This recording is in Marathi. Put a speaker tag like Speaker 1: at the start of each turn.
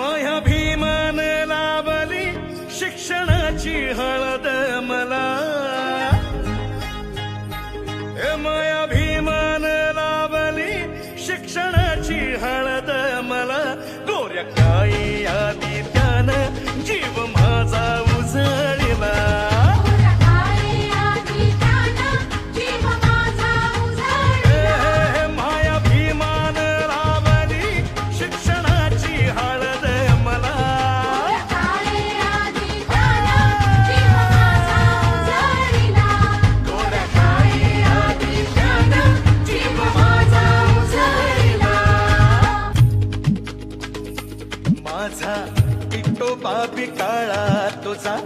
Speaker 1: माया भीमान लाभली शिक्षणाची हळद मला. माया भीमान लाभली शिक्षणाची हळद मला. गोऱ्या काही आधी त्यानं जीव माझा माझा विठोबा बिकाळा तुझा.